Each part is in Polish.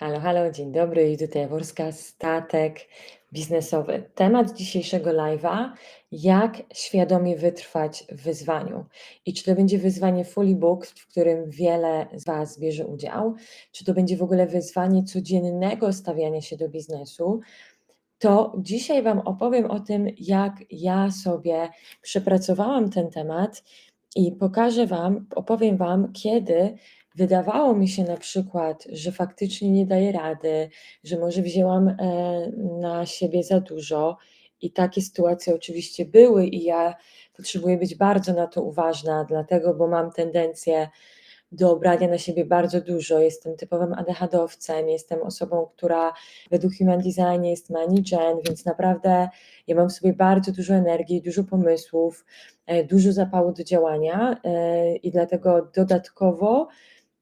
Halo, halo, dzień dobry. Judyta Jaworska, Statek Biznesowy. Temat dzisiejszego live'a: jak świadomie wytrwać w wyzwaniu. I czy to będzie wyzwanie fully booked, w którym wiele z Was bierze udział, czy to będzie w ogóle wyzwanie codziennego stawiania się do biznesu, to dzisiaj Wam opowiem o tym, jak ja sobie przepracowałam ten temat i pokażę Wam, opowiem Wam, kiedy wydawało mi się na przykład, że faktycznie nie daję rady, że może wzięłam e, na siebie za dużo. I takie sytuacje oczywiście były, i ja potrzebuję być bardzo na to uważna, dlatego, bo mam tendencję do brania na siebie bardzo dużo. Jestem typowym ADHD-owcem, jestem osobą, która według Human Design jest managem, więc naprawdę ja mam w sobie bardzo dużo energii, dużo pomysłów, e, dużo zapału do działania e, i dlatego dodatkowo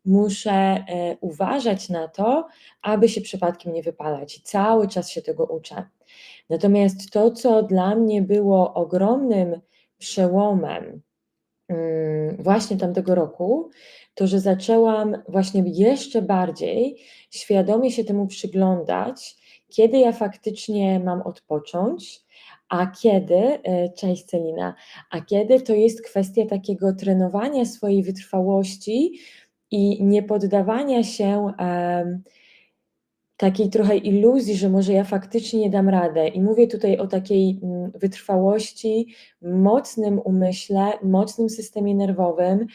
muszę e, uważać na to, aby się przypadkiem nie wypalać cały czas się tego uczę. Natomiast to, co dla mnie było ogromnym przełomem mm, właśnie tamtego roku, to że zaczęłam właśnie jeszcze bardziej świadomie się temu przyglądać, kiedy ja faktycznie mam odpocząć, a kiedy, e, cześć Celina, a kiedy to jest kwestia takiego trenowania swojej wytrwałości i nie poddawania się takiej trochę iluzji, że może ja faktycznie nie dam radę. I mówię tutaj o takiej mm, wytrwałości, mocnym umyśle, mocnym systemie nerwowym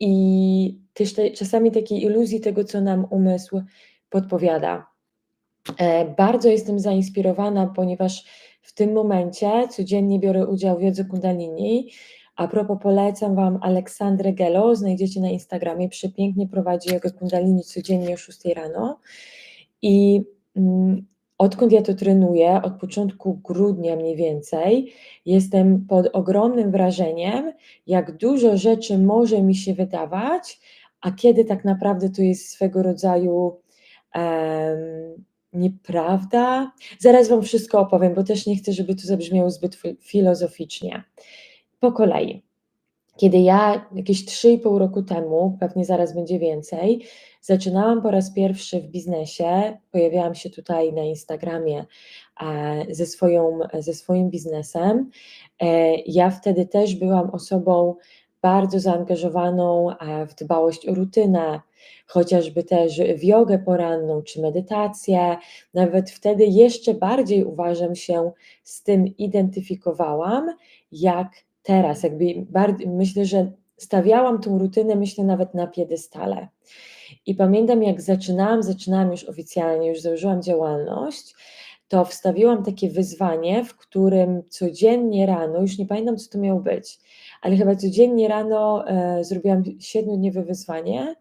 i też te, czasami takiej iluzji tego, co nam umysł podpowiada. E, bardzo jestem zainspirowana, ponieważ w tym momencie codziennie biorę udział w jodze kundalini a propos polecam Wam Aleksandrę Gelo, znajdziecie na Instagramie, przepięknie prowadzi jego kundalini codziennie o 6 rano i mm, odkąd ja to trenuję, od początku grudnia mniej więcej, jestem pod ogromnym wrażeniem, jak dużo rzeczy może mi się wydawać, a kiedy tak naprawdę to jest swego rodzaju um, nieprawda. Zaraz Wam wszystko opowiem, bo też nie chcę, żeby to zabrzmiało zbyt filozoficznie po kolei. Kiedy ja jakieś 3,5 roku temu, pewnie zaraz będzie więcej, zaczynałam po raz pierwszy w biznesie, pojawiałam się tutaj na Instagramie e, ze, swoją, ze swoim biznesem. E, ja wtedy też byłam osobą bardzo zaangażowaną e, w dbałość o rutynę, chociażby też w jogę poranną czy medytację. Nawet wtedy jeszcze bardziej uważam się z tym identyfikowałam, jak teraz, jakby myślę, że stawiałam tą rutynę, myślę nawet na piedestale. I pamiętam, jak zaczynałam, zaczynałam już oficjalnie, już założyłam działalność, to wstawiłam takie wyzwanie, w którym codziennie rano, już nie pamiętam, co to miało być, ale chyba codziennie rano e, zrobiłam siedmiodniowe wyzwanie,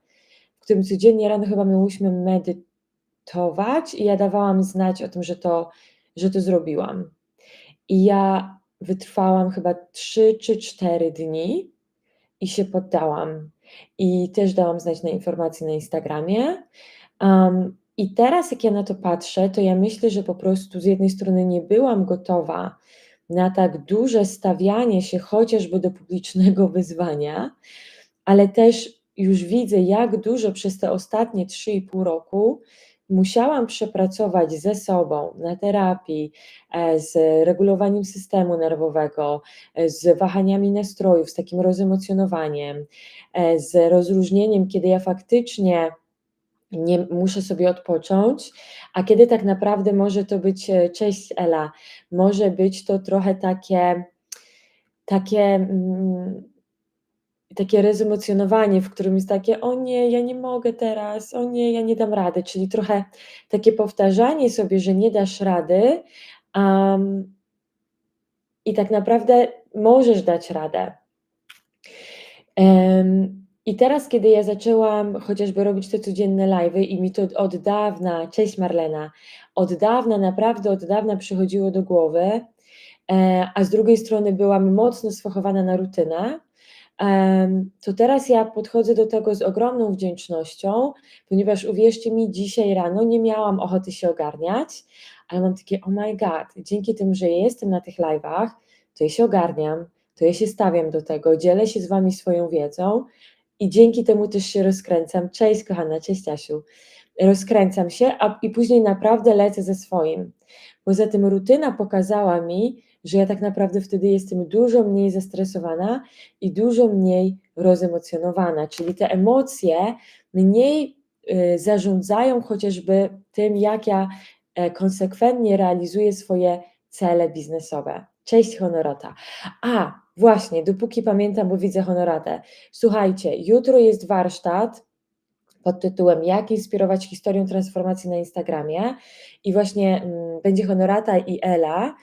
w którym codziennie rano chyba miałyśmy medytować i ja dawałam znać o tym, że to, że to zrobiłam. I ja wytrwałam chyba 3 czy 4 dni i się poddałam. I też dałam znać na informacji na Instagramie. Um, I teraz, jak ja na to patrzę, to ja myślę, że po prostu z jednej strony nie byłam gotowa na tak duże stawianie się chociażby do publicznego wyzwania, ale też już widzę, jak dużo przez te ostatnie 3,5 roku musiałam przepracować ze sobą na terapii, e, z regulowaniem systemu nerwowego, e, z wahaniami nastrojów, z takim rozemocjonowaniem, e, z rozróżnieniem, kiedy ja faktycznie nie muszę sobie odpocząć, a kiedy tak naprawdę może to być, cześć Ela, może być to trochę takie, takie mm, takie rezemocjonowanie, w którym jest takie: O nie, ja nie mogę teraz, o nie, ja nie dam rady. Czyli trochę takie powtarzanie sobie, że nie dasz rady, um, i tak naprawdę możesz dać radę. Um, I teraz, kiedy ja zaczęłam chociażby robić te codzienne live i mi to od dawna, cześć Marlena, od dawna, naprawdę od dawna przychodziło do głowy, e, a z drugiej strony byłam mocno sfachowana na rutynę, to teraz ja podchodzę do tego z ogromną wdzięcznością, ponieważ uwierzcie mi, dzisiaj rano nie miałam ochoty się ogarniać, ale mam takie, oh my god, dzięki tym, że jestem na tych live'ach, to ja się ogarniam, to ja się stawiam do tego, dzielę się z Wami swoją wiedzą i dzięki temu też się rozkręcam. Cześć kochana, cześć Asiu. Rozkręcam się, a i później naprawdę lecę ze swoim. Poza tym rutyna pokazała mi, że ja tak naprawdę wtedy jestem dużo mniej zestresowana i dużo mniej rozemocjonowana, czyli te emocje mniej y, zarządzają chociażby tym, jak ja e, konsekwentnie realizuję swoje cele biznesowe. Cześć Honorata. A, właśnie, dopóki pamiętam, bo widzę Honoratę. Słuchajcie, jutro jest warsztat pod tytułem Jak inspirować historią transformacji na Instagramie i właśnie mm, będzie Honorata i Ela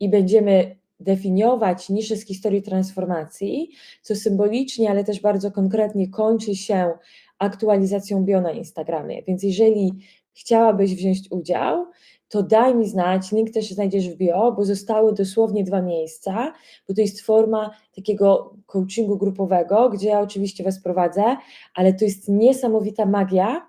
i będziemy definiować nisze z historii transformacji, co symbolicznie, ale też bardzo konkretnie kończy się aktualizacją bio na Instagramie. Więc jeżeli chciałabyś wziąć udział, to daj mi znać, link też znajdziesz w bio, bo zostały dosłownie dwa miejsca, bo to jest forma takiego coachingu grupowego, gdzie ja oczywiście Was prowadzę, ale to jest niesamowita magia,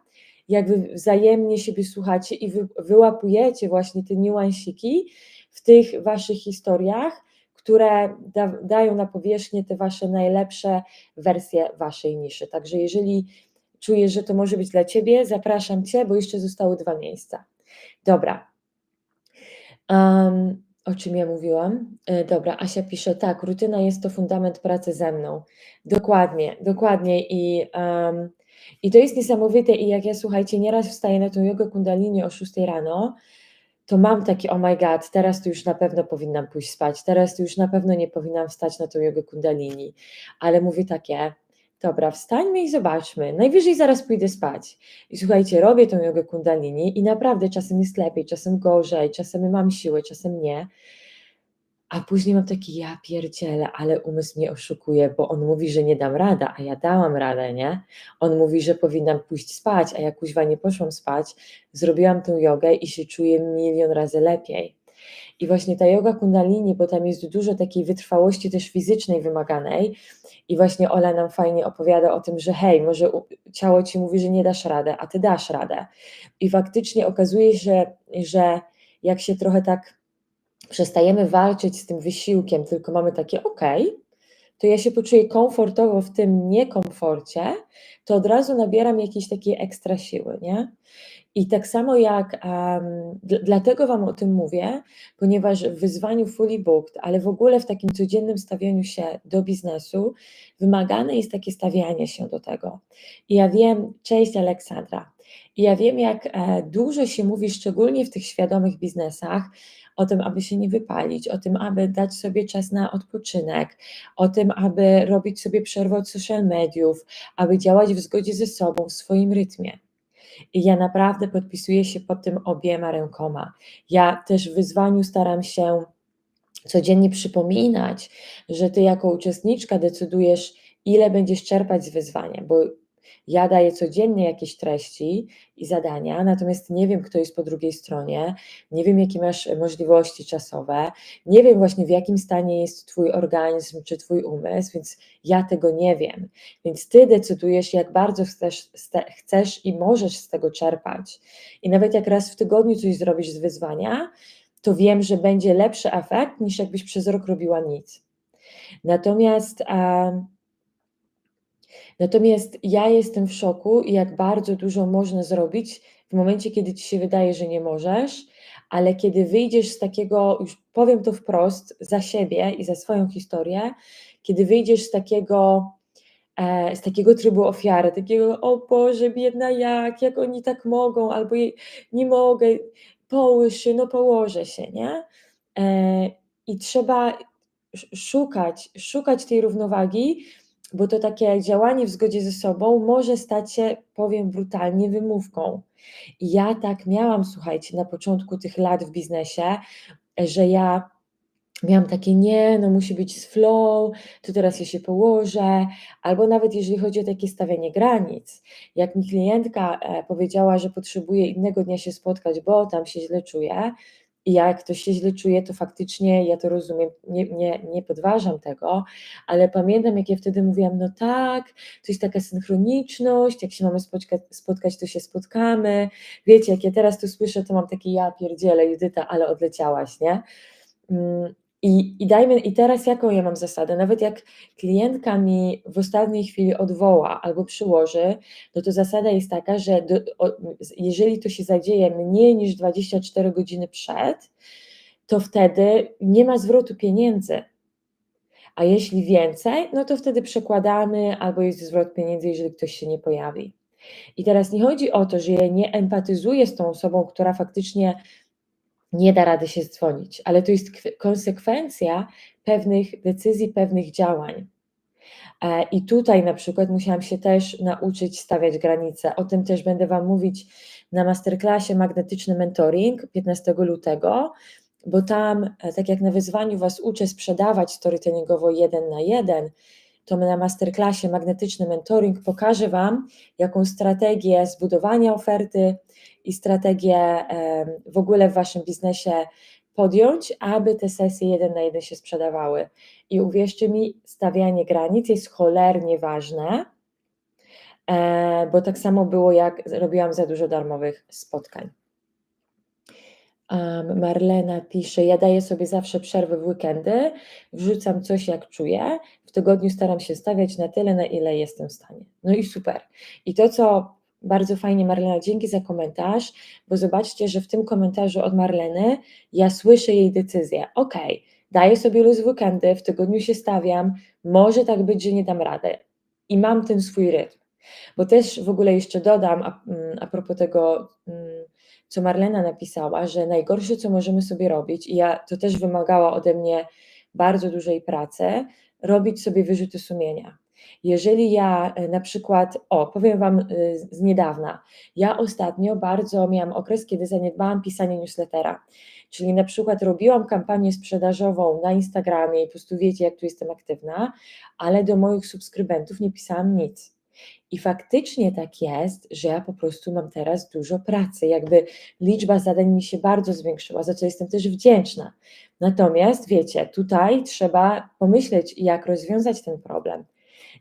jak Wy wzajemnie siebie słuchacie i wy, wyłapujecie właśnie te niuansiki w tych Waszych historiach, które da, dają na powierzchnię te Wasze najlepsze wersje Waszej niszy. Także jeżeli czujesz, że to może być dla Ciebie, zapraszam Cię, bo jeszcze zostały dwa miejsca. Dobra, Um, o czym ja mówiłam? E, dobra, Asia pisze, tak, rutyna jest to fundament pracy ze mną. Dokładnie, dokładnie i, um, i to jest niesamowite i jak ja, słuchajcie, nieraz wstaję na tą jogę kundalini o 6 rano, to mam taki, oh my god, teraz tu już na pewno powinnam pójść spać, teraz tu już na pewno nie powinnam wstać na tą jogę kundalini, ale mówię takie, Dobra, wstańmy i zobaczmy. Najwyżej zaraz pójdę spać. I słuchajcie, robię tą jogę kundalini i naprawdę czasem jest lepiej, czasem gorzej, czasem mam siłę, czasem nie. A później mam taki, ja pierdzielę, ale umysł mnie oszukuje, bo on mówi, że nie dam rada, a ja dałam radę, nie? On mówi, że powinnam pójść spać, a ja kuźwa nie poszłam spać, zrobiłam tę jogę i się czuję milion razy lepiej. I właśnie ta yoga kundalini, bo tam jest dużo takiej wytrwałości też fizycznej wymaganej i właśnie Ola nam fajnie opowiada o tym, że hej, może ciało ci mówi, że nie dasz radę, a ty dasz radę. I faktycznie okazuje się, że jak się trochę tak przestajemy walczyć z tym wysiłkiem, tylko mamy takie ok, to ja się poczuję komfortowo w tym niekomforcie, to od razu nabieram jakiejś takiej ekstra siły, nie? I tak samo jak, um, dlatego Wam o tym mówię, ponieważ w wyzwaniu Fully Booked, ale w ogóle w takim codziennym stawianiu się do biznesu, wymagane jest takie stawianie się do tego. I ja wiem, cześć Aleksandra, i ja wiem, jak e, dużo się mówi, szczególnie w tych świadomych biznesach, o tym, aby się nie wypalić, o tym, aby dać sobie czas na odpoczynek, o tym, aby robić sobie przerwę od social mediów, aby działać w zgodzie ze sobą, w swoim rytmie. I ja naprawdę podpisuję się pod tym obiema rękoma. Ja też w wyzwaniu staram się codziennie przypominać, że ty jako uczestniczka decydujesz, ile będziesz czerpać z wyzwania, bo ja daję codziennie jakieś treści i zadania, natomiast nie wiem, kto jest po drugiej stronie, nie wiem, jakie masz możliwości czasowe, nie wiem właśnie, w jakim stanie jest Twój organizm czy Twój umysł, więc ja tego nie wiem. Więc Ty decydujesz, jak bardzo chcesz, chcesz i możesz z tego czerpać. I nawet jak raz w tygodniu coś zrobisz z wyzwania, to wiem, że będzie lepszy efekt niż jakbyś przez rok robiła nic. Natomiast. Natomiast ja jestem w szoku, jak bardzo dużo można zrobić w momencie, kiedy ci się wydaje, że nie możesz, ale kiedy wyjdziesz z takiego, już powiem to wprost, za siebie i za swoją historię, kiedy wyjdziesz z takiego, e, z takiego trybu ofiary, takiego, o Boże, biedna jak, jak oni tak mogą, albo nie mogę, połóż się, no położę się, nie? E, I trzeba szukać, szukać tej równowagi, bo to takie działanie w zgodzie ze sobą może stać się, powiem brutalnie, wymówką. Ja tak miałam, słuchajcie, na początku tych lat w biznesie, że ja miałam takie nie, no musi być z flow, to teraz ja się położę, albo nawet jeżeli chodzi o takie stawianie granic. Jak mi klientka e, powiedziała, że potrzebuje innego dnia się spotkać, bo tam się źle czuje, jak ktoś się źle czuje, to faktycznie ja to rozumiem, nie, nie, nie podważam tego, ale pamiętam, jak ja wtedy mówiłam, no tak, to jest taka synchroniczność, jak się mamy spotkać, spotkać to się spotkamy. Wiecie, jak ja teraz to słyszę, to mam takie ja pierdzielę, Judyta, ale odleciałaś, nie? I i dajmy i teraz jaką ja mam zasadę? Nawet jak klientka mi w ostatniej chwili odwoła albo przyłoży, no to zasada jest taka, że do o jeżeli to się zadzieje mniej niż 24 godziny przed, to wtedy nie ma zwrotu pieniędzy. A jeśli więcej, no to wtedy przekładamy albo jest zwrot pieniędzy, jeżeli ktoś się nie pojawi. I teraz nie chodzi o to, że ja nie empatyzuję z tą osobą, która faktycznie nie da rady się dzwonić, ale to jest konsekwencja pewnych decyzji, pewnych działań. E, I tutaj na przykład musiałam się też nauczyć stawiać granice. O tym też będę Wam mówić na masterclassie Magnetyczny Mentoring 15 lutego, bo tam, e, tak jak na wyzwaniu Was uczę sprzedawać storytellingowo jeden na jeden, to na masterclassie Magnetyczny Mentoring pokażę Wam, jaką strategię zbudowania oferty i strategię w ogóle w Waszym biznesie podjąć, aby te sesje jeden na jeden się sprzedawały. I uwierzcie mi, stawianie granic jest cholernie ważne, e, bo tak samo było, jak robiłam za dużo darmowych spotkań. Marlena pisze: Ja daję sobie zawsze przerwę w weekendy, wrzucam coś jak czuję. W tygodniu staram się stawiać na tyle, na ile jestem w stanie. No i super. I to, co bardzo fajnie, Marlena, dzięki za komentarz, bo zobaczcie, że w tym komentarzu od Marleny ja słyszę jej decyzję. Ok, daję sobie luz w weekendy, w tygodniu się stawiam, może tak być, że nie dam rady. I mam ten swój rytm. Bo też w ogóle jeszcze dodam, a, mm, a propos tego, mm, co Marlena napisała, że najgorsze, co możemy sobie robić, i ja to też wymagało ode mnie bardzo dużej pracy, robić sobie wyrzuty sumienia. Jeżeli ja e, na przykład, o, powiem Wam e, z niedawna, ja ostatnio bardzo miałam okres, kiedy zaniedbałam pisanie newslettera. Czyli na przykład robiłam kampanię sprzedażową na Instagramie i po prostu wiecie, jak tu jestem aktywna, ale do moich subskrybentów nie pisałam nic. I faktycznie tak jest, że ja po prostu mam teraz dużo pracy, jakby liczba zadań mi się bardzo zwiększyła, za co jestem też wdzięczna. Natomiast wiecie, tutaj trzeba pomyśleć, jak rozwiązać ten problem.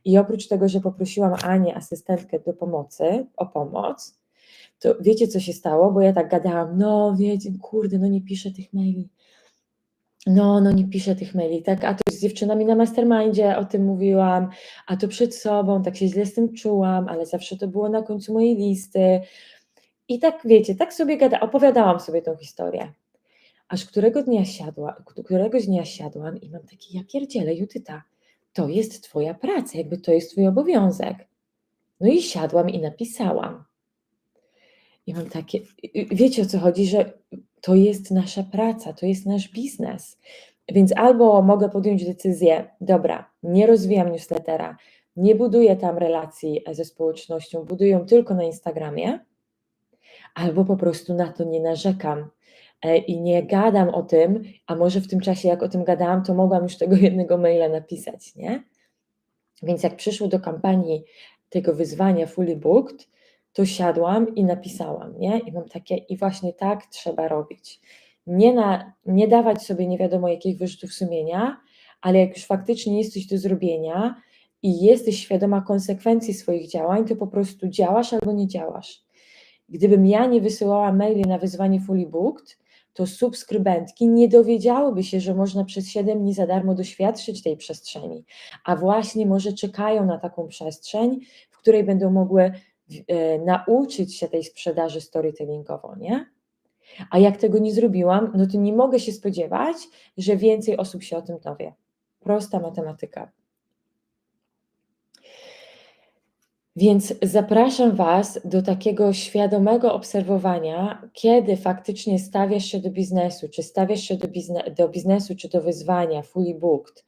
I oprócz tego, że poprosiłam Anię, asystentkę do pomocy, o pomoc, to wiecie, co się stało? Bo ja tak gadałam, no wiecie, kurde, no nie piszę tych maili. No, no nie piszę tych maili, tak, a to z dziewczynami na mastermindzie o tym mówiłam, a to przed sobą, tak się źle z tym czułam, ale zawsze to było na końcu mojej listy. I tak, wiecie, tak sobie gada, opowiadałam sobie tą historię. Aż którego dnia siadła, któregoś dnia siadłam i mam takie, ja pierdzielę, Jutyta, to jest Twoja praca, jakby to jest Twój obowiązek. No i siadłam i napisałam. I mam takie, wiecie o co chodzi, że to jest nasza praca, to jest nasz biznes. Więc albo mogę podjąć decyzję, dobra, nie rozwijam newslettera, nie buduję tam relacji ze społecznością, buduję ją tylko na Instagramie, albo po prostu na to nie narzekam E, i nie gadam o tym, a może w tym czasie, jak o tym gadałam, to mogłam już tego jednego maila napisać, nie? Więc jak przyszło do kampanii tego wyzwania Fully Booked, to siadłam i napisałam, nie? I mam takie, i właśnie tak trzeba robić. Nie, na, nie dawać sobie nie wiadomo jakich wyrzutów sumienia, ale jak już faktycznie jest coś do zrobienia i jesteś świadoma konsekwencji swoich działań, to po prostu działasz albo nie działasz. Gdybym ja nie wysyłała maili na wyzwanie Fully Booked, to subskrybentki nie dowiedziałyby się, że można przez 7 dni za darmo doświadczyć tej przestrzeni, a właśnie może czekają na taką przestrzeń, w której będą mogły nauczyć się tej sprzedaży storytellingowo, nie? A jak tego nie zrobiłam, no to nie mogę się spodziewać, że więcej osób się o tym dowie. Prosta matematyka. Więc zapraszam Was do takiego świadomego obserwowania, kiedy faktycznie stawiasz się do biznesu, czy stawiasz się do, bizne do biznesu, czy do wyzwania fully booked,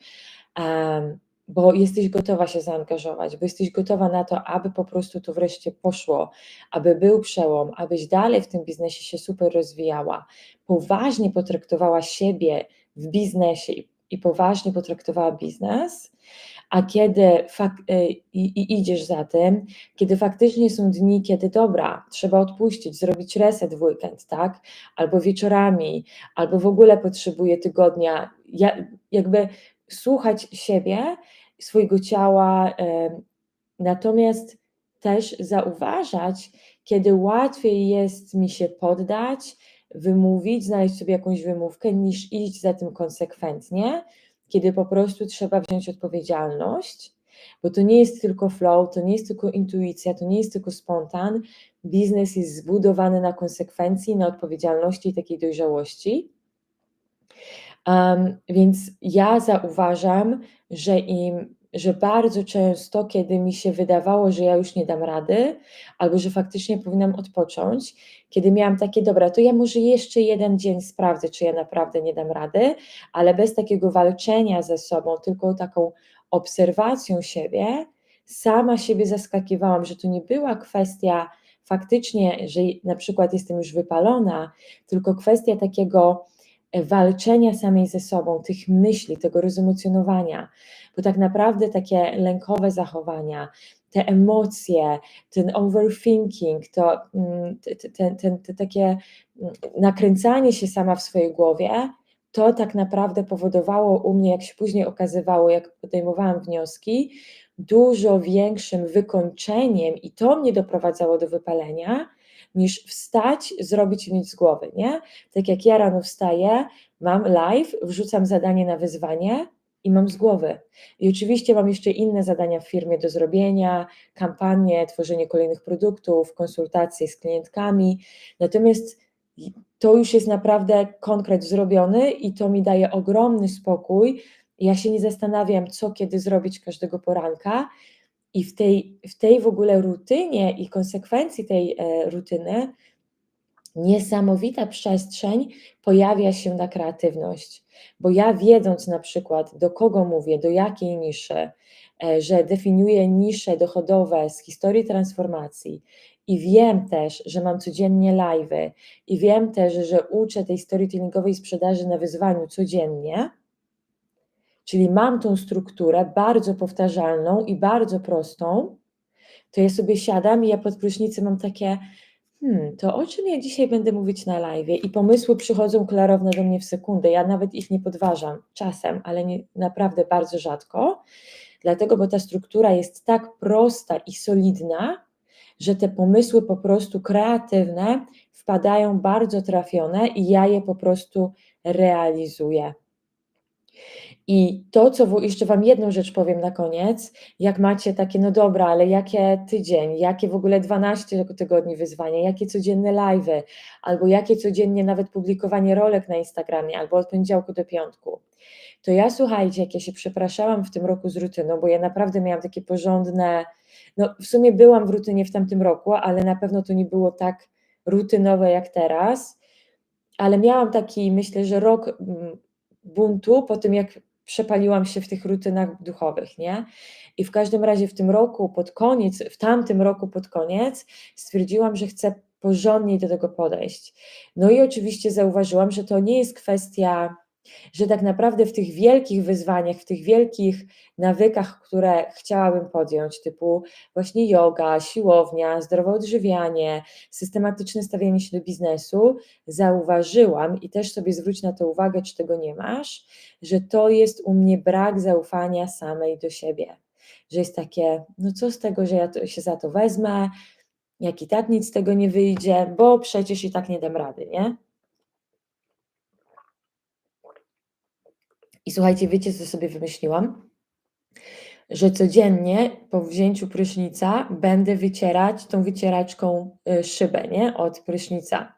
um, bo jesteś gotowa się zaangażować, bo jesteś gotowa na to, aby po prostu to wreszcie poszło, aby był przełom, abyś dalej w tym biznesie się super rozwijała, poważnie potraktowała siebie w biznesie i, i poważnie potraktowała biznes, a kiedy y, i, i idziesz za tym, kiedy faktycznie są dni, kiedy dobra, trzeba odpuścić, zrobić reset w weekend, tak? Albo wieczorami, albo w ogóle potrzebuję tygodnia, ja, jakby słuchać siebie, swojego ciała, natomiast też zauważać, kiedy łatwiej jest mi się poddać, wymówić, znaleźć sobie jakąś wymówkę, niż iść za tym konsekwentnie, kiedy po prostu trzeba wziąć odpowiedzialność, bo to nie jest tylko flow, to nie jest tylko intuicja, to nie jest tylko spontan. Biznes jest zbudowany na konsekwencji, na odpowiedzialności i takiej dojrzałości. Um, więc ja zauważam, że im że bardzo często, kiedy mi się wydawało, że ja już nie dam rady, albo że faktycznie powinnam odpocząć, kiedy miałam takie, dobra, to ja może jeszcze jeden dzień sprawdzę, czy ja naprawdę nie dam rady, ale bez takiego walczenia ze sobą, tylko taką obserwacją siebie, sama siebie zaskakiwałam, że to nie była kwestia faktycznie, że na przykład jestem już wypalona, tylko kwestia takiego walczenia samej ze sobą, tych myśli, tego rozemocjonowania, bo tak naprawdę takie lękowe zachowania, te emocje, ten overthinking, to mm, te, te, te, takie mm, nakręcanie się sama w swojej głowie, to tak naprawdę powodowało u mnie, jak się później okazywało, jak podejmowałam wnioski, dużo większym wykończeniem i to mnie doprowadzało do wypalenia, niż wstać, zrobić nic z głowy, nie? Tak jak ja rano wstaję, mam live, wrzucam zadanie na wyzwanie i mam z głowy. I oczywiście mam jeszcze inne zadania w firmie do zrobienia, kampanie, tworzenie kolejnych produktów, konsultacje z klientkami. Natomiast to już jest naprawdę konkret zrobiony i to mi daje ogromny spokój. Ja się nie zastanawiam, co kiedy zrobić każdego poranka, i w tej, w tej w ogóle rutynie i konsekwencji tej e, rutyny niesamowita przestrzeń pojawia się na kreatywność. Bo ja wiedząc na przykład, do kogo mówię, do jakiej niszy, e, że definiuję nisze dochodowe z historii transformacji i wiem też, że mam codziennie live'y i wiem też, że uczę tej storytellingowej sprzedaży na wyzwaniu codziennie, Czyli mam tą strukturę bardzo powtarzalną i bardzo prostą, to ja sobie siadam i ja pod prysznicem mam takie, hmm, to o czym ja dzisiaj będę mówić na live? I pomysły przychodzą klarowne do mnie w sekundę. Ja nawet ich nie podważam czasem, ale nie, naprawdę bardzo rzadko. Dlatego, bo ta struktura jest tak prosta i solidna, że te pomysły po prostu kreatywne wpadają bardzo trafione i ja je po prostu realizuję. I to, co jeszcze Wam jedną rzecz powiem na koniec, jak macie takie, no dobra, ale jakie tydzień, jakie w ogóle 12 tygodni wyzwania, jakie codzienne live'y, albo jakie codziennie nawet publikowanie rolek na Instagramie, albo od poniedziałku do piątku. To ja słuchajcie, jak ja się przepraszałam w tym roku z rutyną, bo ja naprawdę miałam takie porządne, no w sumie byłam w rutynie w tamtym roku, ale na pewno to nie było tak rutynowe jak teraz, ale miałam taki, myślę, że rok mm, buntu po tym, jak przepaliłam się w tych rutynach duchowych, nie? I w każdym razie w tym roku pod koniec, w tamtym roku pod koniec stwierdziłam, że chcę porządniej do tego podejść. No i oczywiście zauważyłam, że to nie jest kwestia że tak naprawdę w tych wielkich wyzwaniach, w tych wielkich nawykach, które chciałabym podjąć, typu właśnie yoga, siłownia, zdrowe odżywianie, systematyczne stawianie się do biznesu, zauważyłam i też sobie zwróć na to uwagę, czy tego nie masz, że to jest u mnie brak zaufania samej do siebie. Że jest takie, no co z tego, że ja to, się za to wezmę, jak i tak nic z tego nie wyjdzie, bo przecież i tak nie dam rady, nie? I słuchajcie, wiecie, co sobie wymyśliłam? Że codziennie po wzięciu prysznica będę wycierać tą wycieraczką y, szybę, nie? Od prysznica.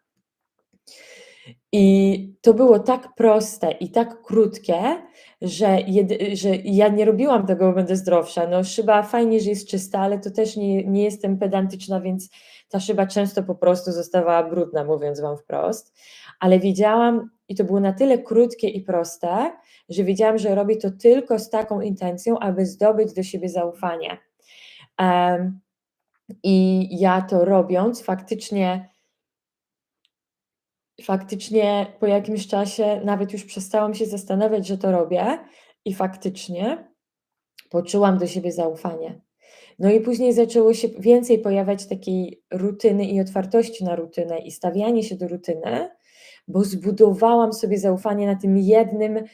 I to było tak proste i tak krótkie, że, jedy, że ja nie robiłam tego, bo będę zdrowsza. No, szyba fajnie, że jest czysta, ale to też nie, nie jestem pedantyczna, więc ta szyba często po prostu zostawała brudna, mówiąc Wam wprost. Ale wiedziałam, i to było na tyle krótkie i proste, że wiedziałam, że robię to tylko z taką intencją, aby zdobyć do siebie zaufanie. Um, I ja to robiąc, faktycznie, faktycznie po jakimś czasie nawet już przestałam się zastanawiać, że to robię, i faktycznie poczułam do siebie zaufanie. No i później zaczęło się więcej pojawiać takiej rutyny i otwartości na rutynę i stawianie się do rutyny, bo zbudowałam sobie zaufanie na tym jednym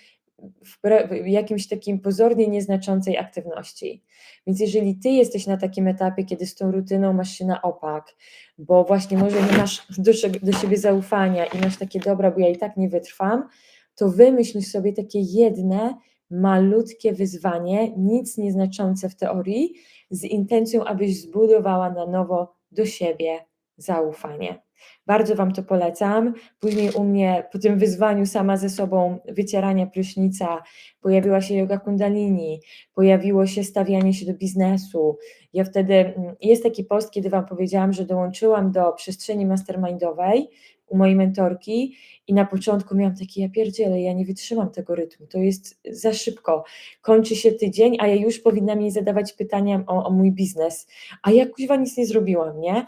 w, jakimś takim pozornie nieznaczącej aktywności. Więc jeżeli ty jesteś na takim etapie, kiedy z tą rutyną masz się na opak, bo właśnie może nie masz do, do siebie zaufania i masz takie dobra, bo ja i tak nie wytrwam, to wymyśl sobie takie jedne, malutkie wyzwanie, nic nieznaczące w teorii, z intencją, abyś zbudowała na nowo do siebie zaufanie. Bardzo Wam to polecam. Później u mnie po tym wyzwaniu sama ze sobą wycierania prysznica pojawiła się yoga kundalini, pojawiło się stawianie się do biznesu. Ja wtedy, mm, jest taki post, kiedy Wam powiedziałam, że dołączyłam do przestrzeni mastermindowej u mojej mentorki i na początku miałam takie, ja pierdzielę, ja nie wytrzymam tego rytmu, to jest za szybko, kończy się tydzień, a ja już powinnam jej zadawać pytania o, o mój biznes, a ja kuźwa nic nie zrobiłam, nie?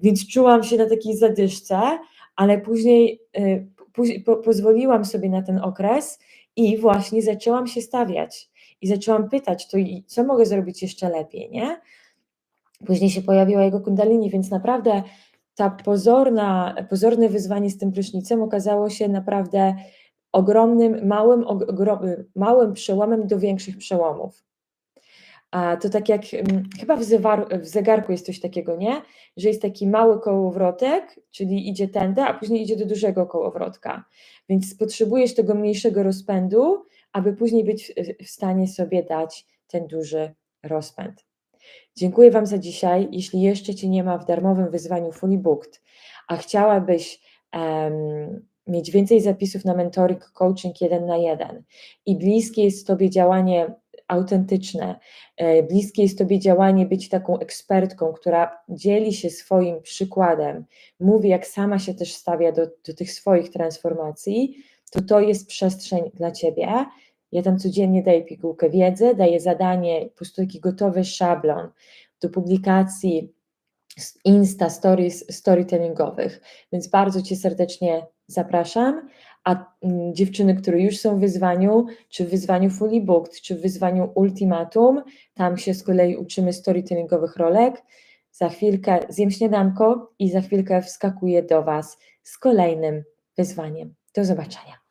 Więc czułam się na takiej zadyszce, ale później, y, później po, pozwoliłam sobie na ten okres i właśnie zaczęłam się stawiać i zaczęłam pytać, to co mogę zrobić jeszcze lepiej, nie? Później się pojawiła jego kundalini, więc naprawdę ta pozorna, pozorne wyzwanie z tym prysznicem okazało się naprawdę ogromnym, małym, ogrom, małym przełomem do większych przełomów. A to tak jak mm, chyba w, zewar, w zegarku jest coś takiego, nie? Że jest taki mały kołowrotek, czyli idzie tędy, a później idzie do dużego kołowrotka. Więc potrzebujesz tego mniejszego rozpędu, aby później być w stanie sobie dać ten duży rozpęd. Dziękuję Wam za dzisiaj. Jeśli jeszcze Cię nie ma w darmowym wyzwaniu Fully Booked, a chciałabyś um, mieć więcej zapisów na mentoring, coaching jeden na jeden i bliskie jest Tobie działanie autentyczne, e, bliskie jest Tobie działanie być taką ekspertką, która dzieli się swoim przykładem, mówi jak sama się też stawia do, do tych swoich transformacji, to to jest przestrzeń dla Ciebie. Ja tam codziennie daję pigułkę wiedzy, daję zadanie, po prostu taki gotowy szablon do publikacji Insta Stories storytellingowych, więc bardzo Cię serdecznie zapraszam. A mm, dziewczyny, które już są w wyzwaniu, czy w wyzwaniu Fully Booked, czy w wyzwaniu Ultimatum, tam się z kolei uczymy storytellingowych rolek. Za chwilkę zjem śniadanko i za chwilkę wskakuję do Was z kolejnym wyzwaniem. Do zobaczenia.